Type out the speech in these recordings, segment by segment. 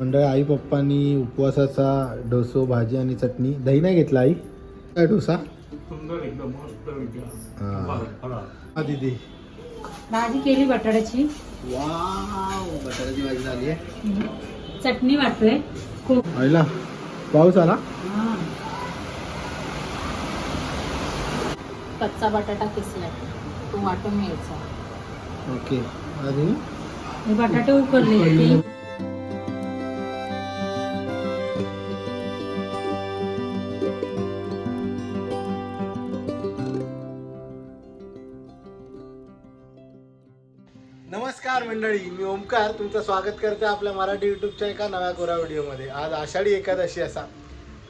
मंडळ आई पप्पांनी उपवासाचा डोसो भाजी आणि चटणी. दही नाही घेतला आई? काय डोसा? सुंदर एकदम मस्त विचार. हा. हा दीदी. भाजी केली बटाट्याची. वाव बटाट्याची भाजी झाली आहे. चटणी वाटतोय. खूप. आईला पाऊस आला? हा. कच्चा बटाटा किसलाय. तो वाटून घ्यायचा. ओके. आणि? बटाटे उकडले. नमस्कार मंडळी मी ओमकार. तुमचं स्वागत करते आपल्या मराठी युट्यूबच्या एका नव्या कोरा व्हिडिओमध्ये. आज आषाढी एकादशी असा.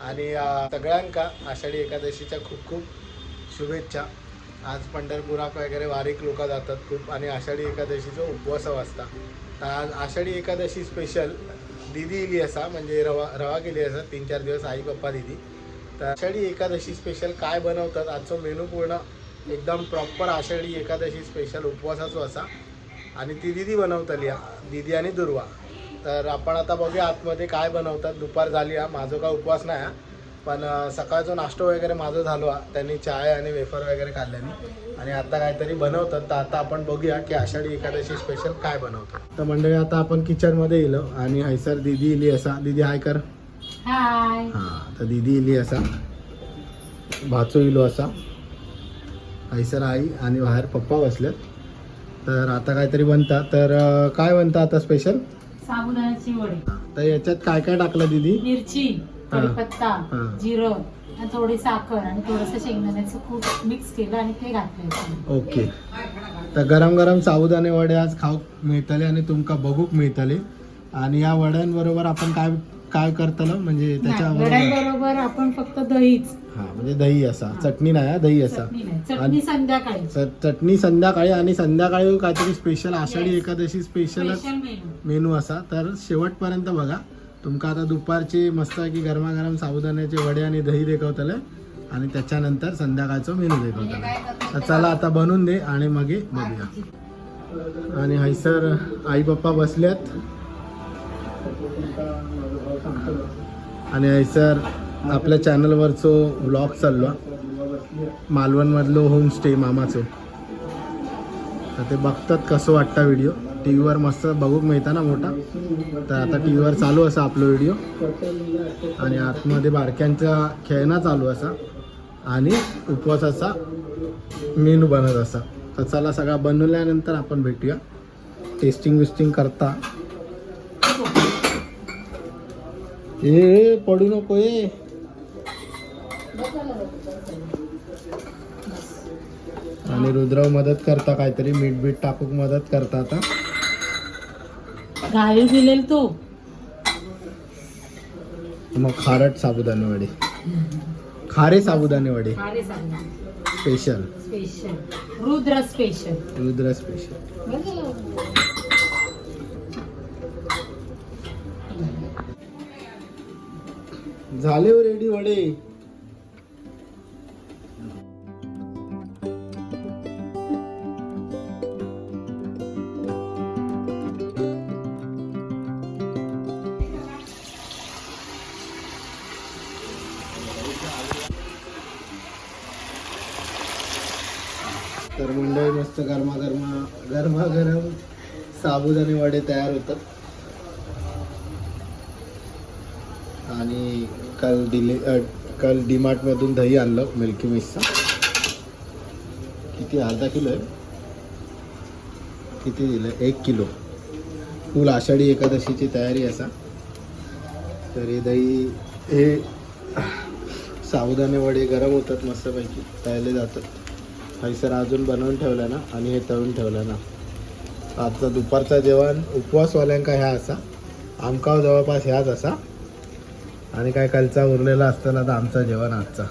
आणि सगळ्यांका आषाढी एकादशीच्या खूप खूप शुभेच्छा. आज पंढरपुराक वगैरे वारीक लोक जातात खूप आणि आषाढी एकादशीचो उपवास असता. तर आज आषाढी एकादशी स्पेशल दिदी इली असा म्हणजे रवा रवा केली असा तीन चार दिवस आई पप्पा दिदी. तर आषाढी एकादशी स्पेशल काय बनवतात आजचो मेनू पूर्ण एकदम प्रॉपर आषाढी एकादशी स्पेशल उपवासाचो असा. आणि ती दिदी बनवतली हा. दिदी आणि दुर्वा. तर आपण आता बघूया आतमध्ये काय बनवतात दुपार झाली हा माझं काय उपवास नाही हा. पण सकाळचा नाश्ता वगैरे माझं झालो त्यांनी चाय आणि वेफर वगैरे खाल्ल्याने. आणि आता काहीतरी बनवतात तर आता आपण बघूया की आषाढी एकादशी स्पेशल काय बनवतात. तर मंडळी आता आपण किचनमध्ये येलो आणि हैसर दिदी इली असा. दिदी हाय कर. हाय हां तर दिदी इली असा. भाचो इलो असा. हैसर आई आणि बाहेर पप्पा बसलेत. तर आता काहीतरी बनता तर काय बनता आता स्पेशल साबुदाण्याची वडी. तर याच्यात काय काय टाकलं दिदी? मिरची. कढीपत्ता हा. जिरं आणि थोडी साखर आणि थोडस शेंगदाण्याचं कूट मिक्स केलं आणि ते घातलं ओके. तर गरम गरम साबुदाणे वडे आज खाऊक मिळतले आणि तुमका बघूक मिळतले. आणि या वड्यांबरोबर आपण काय काय करतलो? म्हणजे त्याच्याबरोबर वड्यांबरोबर आपण फक्त दहीच. हा म्हणजे दही असा. चटणी नाही हा, दही असा. चटणी नाही चटणी संध्याकाळी. चटणी संध्याकाळी आणि संध्याकाळी काहीतरी स्पेशल आषाढी. एकादशी स्पेशलच स्पेशल मेनू मेनू असा. तर शेवटपर्यंत बघा. तुमका आता दुपारची मस्त की गरमागरम साबुदाण्याचे वडे आणि दही देखवतले. आणि त्याच्यानंतर संध्याकाळचं मेनू देखवतले. तर चला आता बनवून दे आणि मग बघूया. आणि हैसर आई पप्पा बसल्यात आणि हैसर आपल्या चॅनलवरचो ब्लॉग चाललो. मालवणमधलो होमस्टे मामाचो. तर ते बघतात कसं वाटतं व्हिडिओ. टी व्हीवर मस्त बघूक मिळता ना मोठा. तर आता टी व्हीवर चालू असा आपलं व्हिडिओ. आणि आतमध्ये बारक्यांचा खेळणं चालू असा. आणि उपवासाचा मेनू बनत असा. तर चला सगळा बनवल्यानंतर आपण भेटूया. टेस्टिंग विस्टिंग करता. ए पडू नको ए. आणि रुद्रव मदत करता काहीतरी मीठ बीठ टाकूक मदत करता आता. घावी दिलेल तो. मग खारट साबुदाणे वडे. खारे साबुदाणे वडे. अरे सांग special special Rudra special Rudra special झाले हो रेडी वडे. तर मंडळी मस्त गरमा गरमा गरमा गरम साबुदाणे वडे तयार होतात. आणि काल डिले काल डीमार्टमधून दही आणलं मिल्की मिसचं किती? अर्धा किलो आहे. किती दिलं? एक किलो. फुल आषाढी एकादशीची तयारी असा. तर हे दही हे साबुदाणे वडे गरम होतात मस्तपैकी तळले जातात. हैसर अजून बनवून ठेवलं ना आणि हे तळून ठेवलं ना. आजचा दुपारचा जेवण उपवासवाल्यांका ह्या असा आमका जवळपास ह्याच असा. आणि काय कालचा उरलेला असताना तर आमचा जेवण आजचा.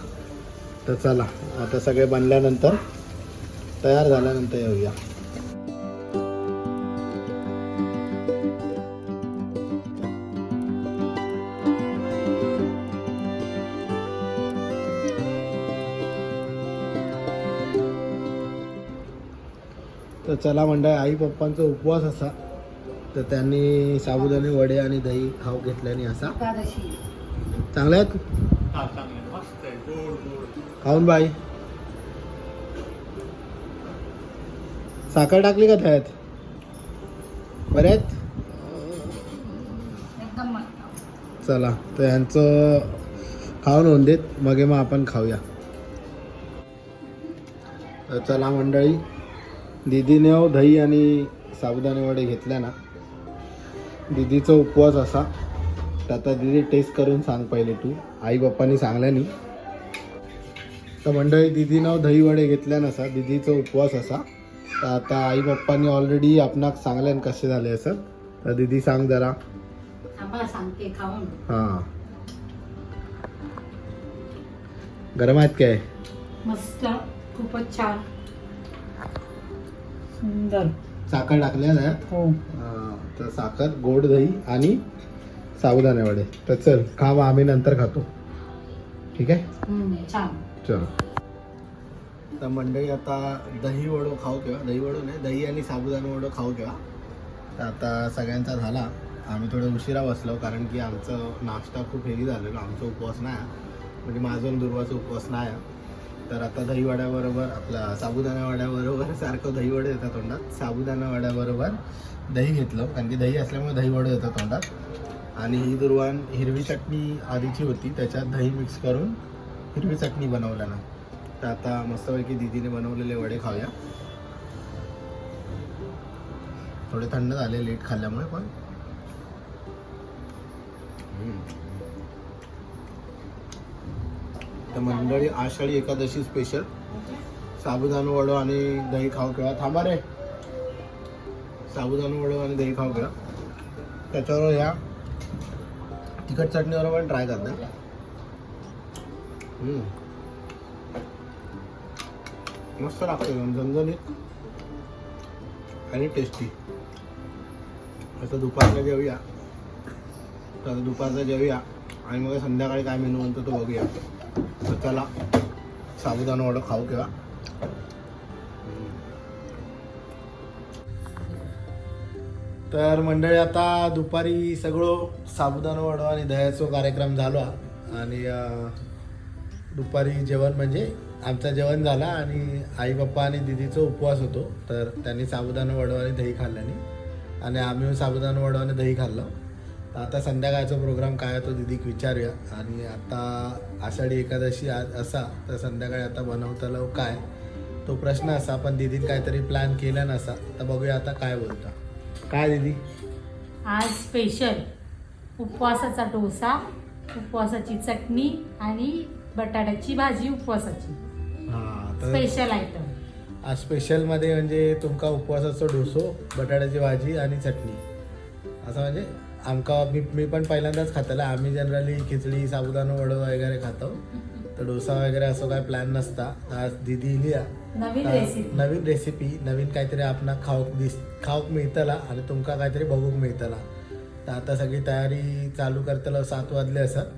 तर चला आता सगळे बनल्यानंतर तयार झाल्यानंतर येऊया. तर चला मंडळ आई पप्पांचा उपवास असा. तर त्यांनी साबुदाणे वडे आणि दही खाऊ घेतल्याने असा. चांगले आहेत? हा खाऊन बाई. साखर टाकली का त्यात? बरे आहेत? एकदम मस्त. चला तर यांचं खाऊन होऊन देत. मग मग आपण खाऊया. तर चला मंडळी दिदीने दही आणि साबुदाणे वडे घेतल्या ना दिदीचा उपवास असा. तर आता दिदी टेस्ट करून सांग पहिले तू. आई बाप्पांनी सांगल्यानी तर मंडळी दिदीनं दही वडे घेतल्या नसा दिदीचा उपवास असा. तर आता आई बाप्पांनी ऑलरेडी आपणाक सांगल्यान कसे झाले असं. तर दिदी सांग जरा. सांगते खाऊन हां. गरम आहेत काय? मस्त खूपच छान. सुंदर. साखर टाकल्या त्यात हो. हां, तर साखर गोड दही आणि साबुदाणे वडे. तर चल खा मग आम्ही नंतर खातो. ठीक आहे? हम्म, छान. चल. तर मंडळी आता दही वडो खाऊ किंवा दही वडो नाही दही आणि साबुदाणे वडो खाऊ किंवा. तर आता सगळ्यांचा झाला. आम्ही थोडं उशिरा बसलो कारण की आमचं नाश्ता खूप हेवी झालेलो. आमचा उपवास नाही. आहे. म्हणजे माझं आणि दुर्वाचा उपवास नाही. आहे. तर आता दहीवड्याबरोबर आपला साबुदाणा वड्याबरोबर सारखं दहीवडे येतात तोंडात. साबुदाणा वड्याबरोबर दही घेतलं कारण की दही असल्यामुळे दहीवडे येतात तोंडात. आणि ही दुर्वान हिरवी चटणी आधीची होती त्याच्यात दही मिक्स करून हिरवी चटणी बनवलं ना तर आता मस्तपैकी दिदीने बनवलेले वडे खाऊया. थोडे थंड झाले लेट खाल्ल्यामुळे पण. तर मंडळी आषाढी एकादशी स्पेशल साबुदाणा वडो आणि दही खाऊ खेळा. थांबा रे. साबुदाणा वडो आणि दही खाऊ खेळा. त्याच्यावर ह्या तिखट चटणीवर पण ट्राय करते मस्त लागते एकदम. झणझणीत. आणि टेस्टी असं दुपारला जेवूया. तर आता दुपारचं जेवूया. आणि मग संध्याकाळी काय मेनू म्हणतो तो बघूया. तर चला साबुदाणा वडं खाऊ किंवा. तर मंडळी आता दुपारी सगळं साबुदाणा वडा आणि दह्याचा कार्यक्रम झाला आणि दुपारी जेवण म्हणजे आमचं जेवण झाला आणि आई पप्पा आणि दिदीचा उपवास होतो. तर त्यांनी साबुदाणा वडा आणि दही खाल्ल्याने. आणि आम्ही साबुदाणा वडा आणि दही खाल्लं. तर आता संध्याकाळचा प्रोग्राम काय तो दिदीक विचारूया. आणि आता आषाढी एकादशी आज असा तर संध्याकाळी आता बनवताना काय? तो प्रश्न असा पण दिदीन काहीतरी प्लॅन केला नसा तर बघूया आता काय बोलता. काय दिदी? आज स्पेशल उपवासाचा डोसा उपवासाची चटणी आणि बटाट्याची भाजी उपवासाची. हा तर स्पेशल आयटम आज स्पेशलमध्ये म्हणजे तुमका उपवासाचो डोसो बटाट्याची भाजी आणि चटणी. असं म्हणजे? आमका मी मी पण पहिल्यांदाच खाताला. आम्ही जनरली खिचडी साबुदाणा वडं वगैरे खातो. तर डोसा वगैरे असं काय प्लॅन नसता. आज दिदी लिहा नवीन रेसिपी नवीन रेसिपी नवीन काहीतरी आपणा खाऊक दिस खाऊक मिळतला आणि तुमका काहीतरी बघूक मिळतला. तर आता सगळी तयारी चालू करतला सात वाजले असत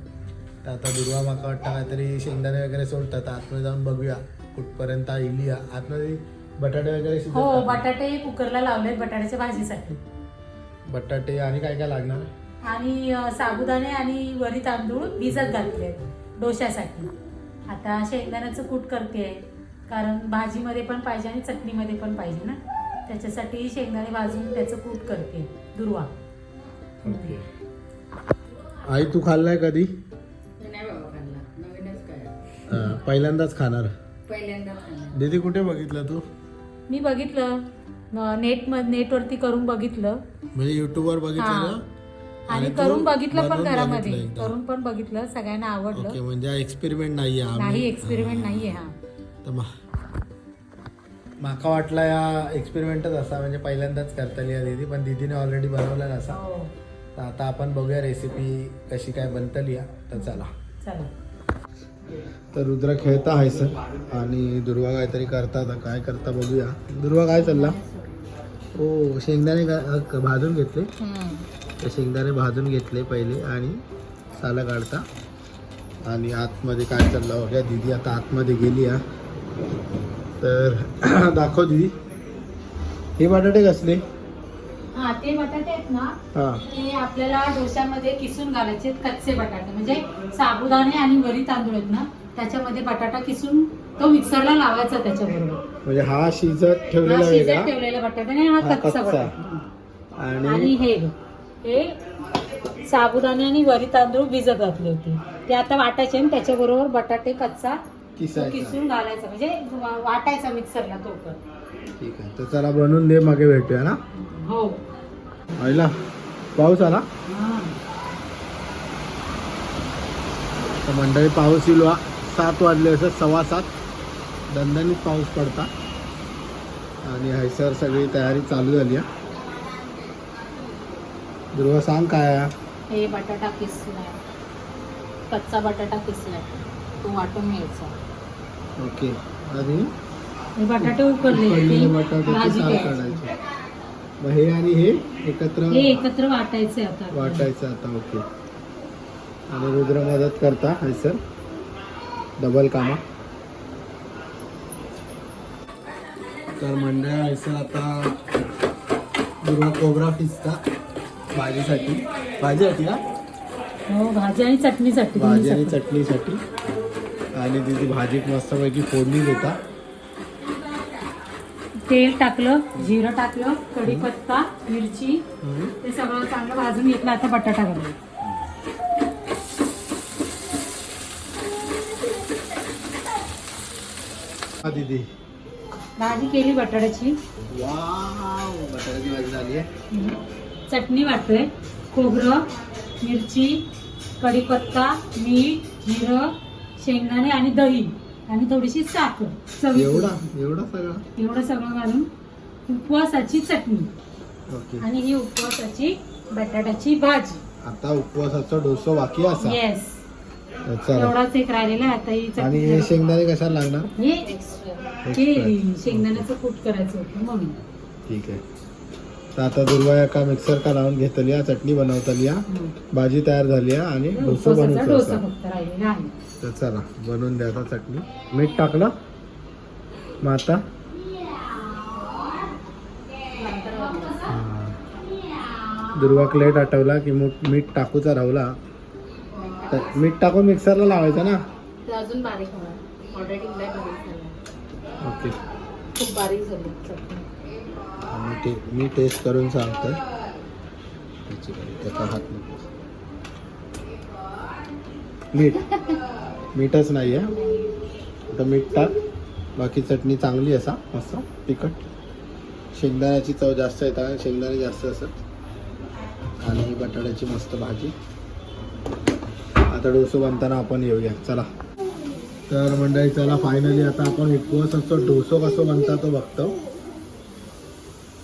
तर आता दुर्वा माका वाटतं काहीतरी शेंगदाणे वगैरे सोडतात आतमध्ये जाऊन बघूया कुठपर्यंत इली आतमध्ये बटाटे वगैरे हो. बटाटे कुकरला लावलेत बटाट्याच्या भाजीसाठी. बटाटे आणि काय काय लागणार? आणि साबुदाणे आणि वरी तांदूळ भिजत घातले डोश्यासाठी. आता शेंगदाण्याचं कूट करते कारण भाजीमध्ये पण पाहिजे आणि चटणीमध्ये पण पाहिजे ना. त्याच्यासाठी शेंगदाणे भाजून त्याचं कूट करते दुर्वा. ओके. आई तू खाल्लाय कधी? नाही बाबा खाल्ला. नवीनच काय हा, पहिल्यांदाच खाणार. पहिल्यांदाच खाल्ला. दीदी कुठे बघितलं तू? मी बघितलं. नेट म नेटवरती करून बघितलं. म्हणजे युट्यूबवर बघितलं हा. आणि करून बघितलं पण घरामध्ये. करून पण बघितलं सगळ्यांना आवडलं. ओके म्हणजे एक्सपेरिमेंट नाहीये आम्ही- नाही एक्सपेरिमेंट नाहीये हा. तर माका वाटला या एक्सपेरिमेंटच असा म्हणजे पहिल्यांदाच करता या दिदी पण दिदीने ऑलरेडी बनवला नसा हो. तर आता आपण बघूया रेसिपी कशी काय बनतली या तर चला. चला. तर रुद्र खेळता आहे सर. आणि दुर्वा काहीतरी करता तर काय करता बघूया. दुर्वा काय चालला? हो शेंगदाणे भाजून घेतले. ते शेंगदाणे भाजून घेतले पहिले आणि साला काढता. आणि आतमध्ये काय चाललं बघा दिदी आता आतमध्ये गेली हा. तर दाखव दिदी. हे बटाटे कसले? हा ते बटाटे आहेत ना हा. ते आपल्याला डोश्यामध्ये किसून घालायचे आहेत कच्चे बटाटे. म्हणजे साबुदाणे आणि वरी तांदूळ आहेत ना त्याच्यामध्ये बटाटा किसून तो मिक्सरला लावायचा त्याच्याबरोबर. म्हणजे हा शिजत ठेवलेला हा वेगळा ठेवलेला बटाटा आणि हा हा कच्चा कच्चा. बटाटा. आणि आणि हे हे साबुदाणे आणि वरी तांदूळ भिजत घातले होते. ते आता वाटायचे आणि त्याच्याबरोबर बटाटे कच्चा तो किसायचा. किसून घालायचा. म्हणजे वा- वाटायचा मिक्सरला तो पण. ठीक आहे तर चला बनवून दे मागे भेटूया ना? हो. आईला पाऊस आला. तर मंडळी पाऊस येईल वा सात वाजले असं सव्वा सात. दणदणीत पाऊस पडता. आणि हैसर सगळी तयारी चालू झाली आहे. ध्रुव सांग काय आहे? हे बटाटा किसलाय. कच्चा बटाटा किसलाय. तो वाटून घ्यायचा. ओके. आणि? हे बटाटे उकडले. भाजी. काढायची. मग हे आणि हे एकत्र हे एकत्र वाटायचे आता. वाटायचं आता ओके. आणि रुद्र मदत करता हैसर. डबल कामा. तर मंडळ हैसर आता दुर्वा कोबरा फिसता भाजीसाठी. भाजीसाठी का? हो भाजी आणि चटणीसाठी भाजी आणि. चटणीसाठी. आणि तिथे भाजीत मस्तपैकी फोडणी देता. तेल टाकलं जिरं टाकलं कढीपत्ता मिरची. ते सगळं चांगलं भाजून घेतलं आता बटाटा घालूया हा दीदी. भाजी केली बटाट्याची. वाव बटाट्याची भाजी झाली आहे. चटणी वाटतोय. खोबरं मिरची कढीपत्ता मीठ जिरं शेंगदाणे आणि दही. आणि थोडीशी साखर. चवी. एवढा एवढा सगळा? एवढं सगळं घालून उपवासाची चटणी. ओके. आणि ही उपवासाची बटाट्याची भाजी. आता उपवासाचा डोसो बाकी असा. येस चला. एवढाच एक राहिलेला आहे आता ही आणि हे शेंगदाणे कशाला लागणार? हे हे शेंगदाण्याचं कूट करायचं होतं म्हणून. ठीक आहे. तर आता दुर्वा एका मिक्सर का लावून घेतली आहे चटणी बनवतली आहे भाजी तयार झाली आहे आणि डोसो उपवासाचा बनवतो डोसा असा. फक्त राहिलेला आहे. तर चला बनवून द्या आता चटणी. मीठ टाकलं? मग आता? हा. दुर्वा क्लेट आठवला की मग मीठ टाकूचा राहला. तर मीठ टाकून मिक्सरला लावायचं ना? ते अजून बारीक होणार. ऑलरेडी लय बारीक झालं. ओके. खूप बारीक झाली चटणी. आणि ते मी टेस्ट करून सांगतोय. त्याची हात नको मीठ. मीठच नाही आहे आता मीठ टाक. बाकी चटणी चांगली असा मस्त तिखट. शेंगदाण्याची चव जास्त येतात शेंगदाणे जास्त असत आणि बटाट्याची मस्त भाजी. आता डोसो बनताना आपण येऊया. चला. तर मंडळी चला फायनली आता आपण उपवासाचा डोसो कसं बनता तो बघतो.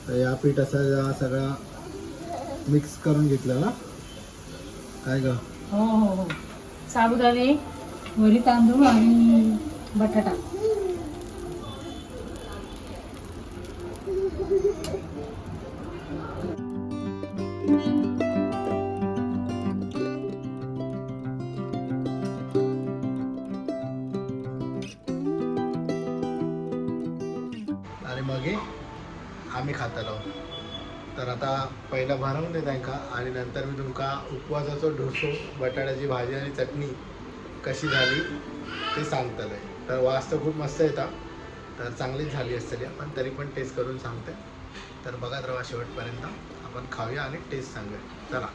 तर या पीठ असा सगळा मिक्स करून घेतला ना काय ग? हो हो हो. साबुदाणे वरी तांदूळ आणि बटाटा. पहिला दे देत आहे का? आणि नंतर मी तुमका उपवासाचो डोसो बटाट्याची भाजी आणि चटणी कशी झाली ते सांगतले तर वास तर खूप मस्त येतात तर चांगलीच झाली असतली पण तरी पण टेस्ट करून सांगते. तर बघा रवा शेवटपर्यंत. आपण खाऊया आणि टेस्ट सांगूया. चला.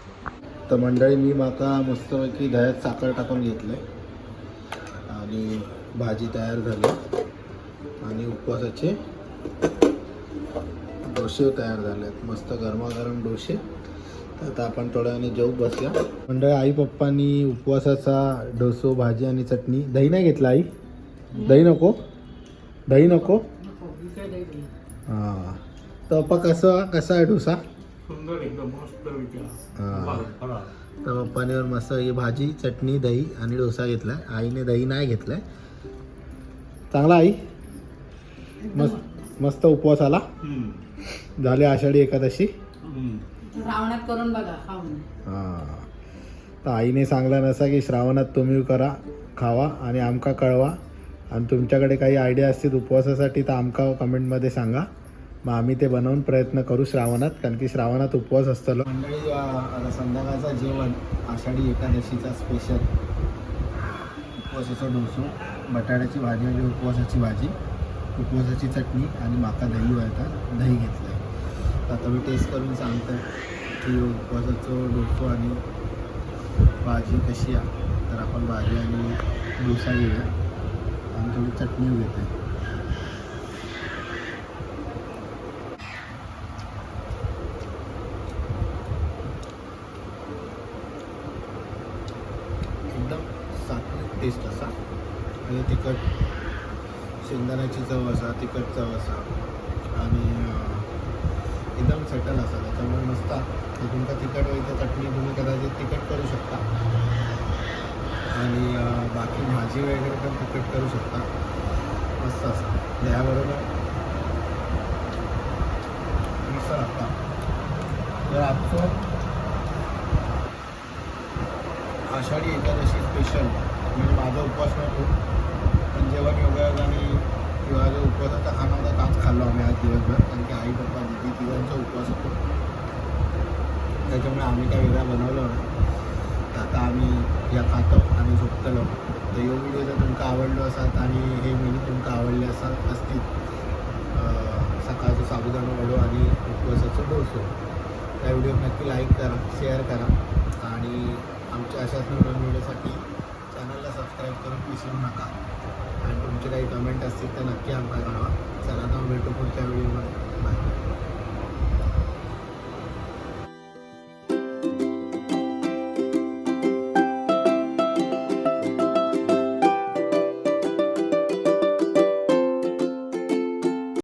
तर मंडळी मी माका मस्तपैकी दह्यात साखर टाकून घेतले आणि भाजी तयार झाली. आणि उपवासाचे डोसे तयार झाले आहेत. मस्त गरमागरम डोसे. तर आता आपण थोड्या वेळाने जेऊ बसूया. मंडळ आई पप्पांनी उपवासाचा डोसो भाजी आणि चटणी. दही नाही घेतला आई? दही नको? दही नको? हां. तर पप्पा कसं कसा आहे डोसा? हा. तर पप्पाने मस्त ही भाजी चटणी दही आणि डोसा घेतलाय. आईने दही नाही घेतलाय. चांगला आई? मस्त मस्त उपवास आला. झाले आषाढी एकादशी? हम्म. रावणात करून बघा खाऊन. हां. तर आईने सांगला नसा की श्रावणात तुम्ही करा खावा आणि आमका कळवा. आणि तुमच्याकडे काही आयडिया असतील उपवासासाठी तर आमका कमेंटमध्ये सांगा. मग आम्ही ते बनवून प्रयत्न करू श्रावणात कारण की श्रावणात उपवास असतो मंडळी संध्याकाळचं जेवण आषाढी एकादशीचा स्पेशल उपवासाचा डोसो बटाट्याची भाजी म्हणजे उपवासाची भाजी उपवासाची चटणी आणि माका दही व्हायचा दही घेतलं. आता मी टेस्ट करून सांगतो की उपवासाचं डोसो आणि भाजी कशी आहे. तर आपण भाजी आणि डोसा घेऊया. आणि थोडी चटणी घेते एकदम सात्विक टेस्ट असा. आणि तिखट शेंगदाण्याची चव असा तिखट चव असा. आणि एकदम सेटल असा त्याच्यामुळे मस्त ते तुमचा तिखट होईल चटणी तुम्ही कदाचित तिखट करू शकता. आणि बाकी भाजी वगैरे पण तिखट करू शकता. मस्त असं दह्याबरोबर मस्त लागता. तर आजचं आषाढी एकादशी स्पेशल म्हणजे माझा उपवास नव्हतो. पण जेवण योगायोगाने किंवा जो उपवासाचा खाना होता ताच खाल्लो आम्ही आज दिवसभर. कारण की आई पप्पा तिघांचा उपवास होतो त्याच्यामुळे आम्ही काय वेगळा बनवलं नाही. आता आम्ही या खातो आणि झोपतलो. तर यो व्हिडिओ जर तुमका आवडलो असाल आणि हे मेनू तुमका आवडले असाल असतील सकाळचं साबुदाणा वडो आणि उपवासाचं डोसो. त्या व्हिडिओ नक्की लाईक करा शेअर करा. आणि आमच्या अशाच नवीन व्हिडिओसाठी चॅनलला सबस्क्राईब करून विसरू नका. आणि तुमचे काही कमेंट असतील तर नक्की आमका कळवा चला तर भेटू पुढच्या व्हिडिओमध्ये